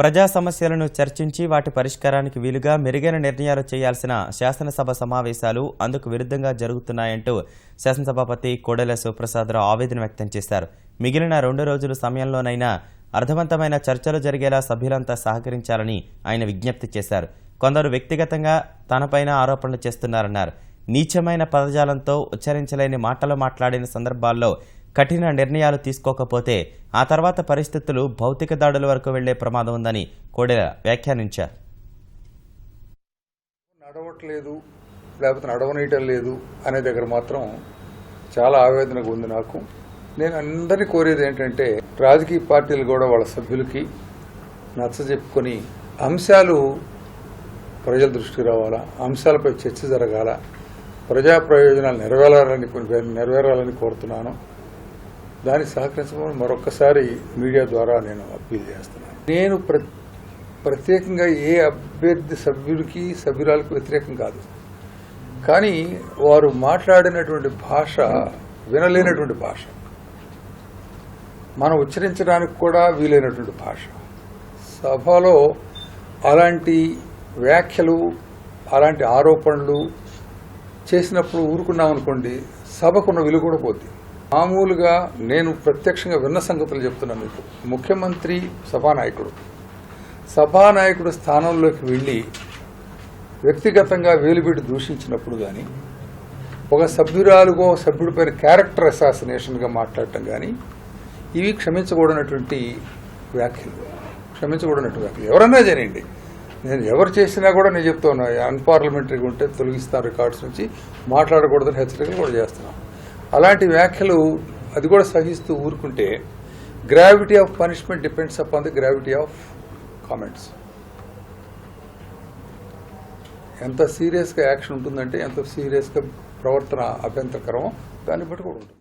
ప్రజా సమస్యలను చర్చించి వాటి పరిష్కారానికి వీలుగా మెరుగైన నిర్ణయాలు చేయాల్సిన శాసనసభ సమావేశాలు అందుకు విరుద్ధంగా జరుగుతున్నాయంటూ శాసనసభాపతి కోడెల శివప్రసాదరావు ఆవేదన వ్యక్తం చేశారు. మిగిలిన రెండు రోజుల సమయంలోనైనా అర్థవంతమైన చర్చలు జరిగేలా సభ్యులంతా సహకరించాలని ఆయన విజ్ఞప్తి చేశారు. కొందరు వ్యక్తిగతంగా తనపైన ఆరోపణలు చేస్తున్నారన్నారు. నీచమైన పదజాలంతో ఉచ్చరించలేని మాటలు మాట్లాడిన సందర్భాల్లో కఠిన నిర్ణయాలు తీసుకోకపోతే ఆ తర్వాత పరిస్థితులు భౌతిక దాడుల వరకు వెళ్ళే ప్రమాదం ఉందని కోడెల వ్యాఖ్యానించారు. నడవట్లేదు లేకపోతే నడవనీయటం లేదు అనే దగ్గర మాత్రం చాలా ఆవేదనగా ఉంది నాకు. నేను అందరినీ కోరేది ఏంటంటే రాజకీయ పార్టీలు కూడా వాళ్ళ సభ్యులకి నచ్చజెప్పుకొని అంశాలు ప్రజల దృష్టికి రావాలా అంశాలపై చర్చ జరగాల ప్రజా ప్రయోజనాలు నెరవేరాలని నెరవేరాలని కోరుతున్నాను. దానికి సహకరించమని మరొకసారి మీడియా ద్వారా నేను అప్పీల్ చేస్తున్నాను. నేను ప్ర ప్రత్యేకంగా ఏ అభ్యర్థి సభ్యుడికి సభ్యురాలకు వ్యతిరేకం కాదు. కానీ వారు మాట్లాడినటువంటి భాష వినలేనటువంటి భాష. మనం ఉచ్చరించడానికి కూడా వీలైనటువంటి భాష. సభలో అలాంటి వ్యాఖ్యలు అలాంటి ఆరోపణలు చేసినప్పుడు ఊరుకున్నాం అనుకోండి సభకున్న విలువ కూడా పోతుంది మామూలుగా నేను ప్రత్యక్షంగా విన్న సంగతులు చెప్తున్నాను మీకు. ముఖ్యమంత్రి సభానాయకుడు. సభానాయకుడు స్థానంలోకి వెళ్ళి వ్యక్తిగతంగా వేలుబెట్టి దూషించినప్పుడు కానీ ఒక సభ్యురాలుగో సభ్యుడిపైన క్యారెక్టర్ అసాసినేషన్గా మాట్లాడటం కానీ ఇవి క్షమించకూడనటువంటి వ్యాఖ్యలు. క్షమించకూడనటువంటి వ్యాఖ్యలు. ఎవరన్నా చేయండి నేను ఎవరు చేసినా కూడా నేను చెప్తున్నా అన్పార్లమెంటరీగా ఉంటే తొలగిస్తాను రికార్డ్స్ నుంచి. మాట్లాడకూడదని హెచ్చరికలు కూడా చేస్తున్నాను అలాంటి వ్యాఖ్యలు అది కూడా సహిస్తూ ఊరుకుంటే gravity of punishment depends upon the gravity of comments ఎంత సీరియస్గా యాక్షన్ ఉంటుందంటే ఎంత సీరియస్గా ప్రవర్తన అభ్యంతరకరమో దాన్ని బట్టి కూడా ఉంటుంది.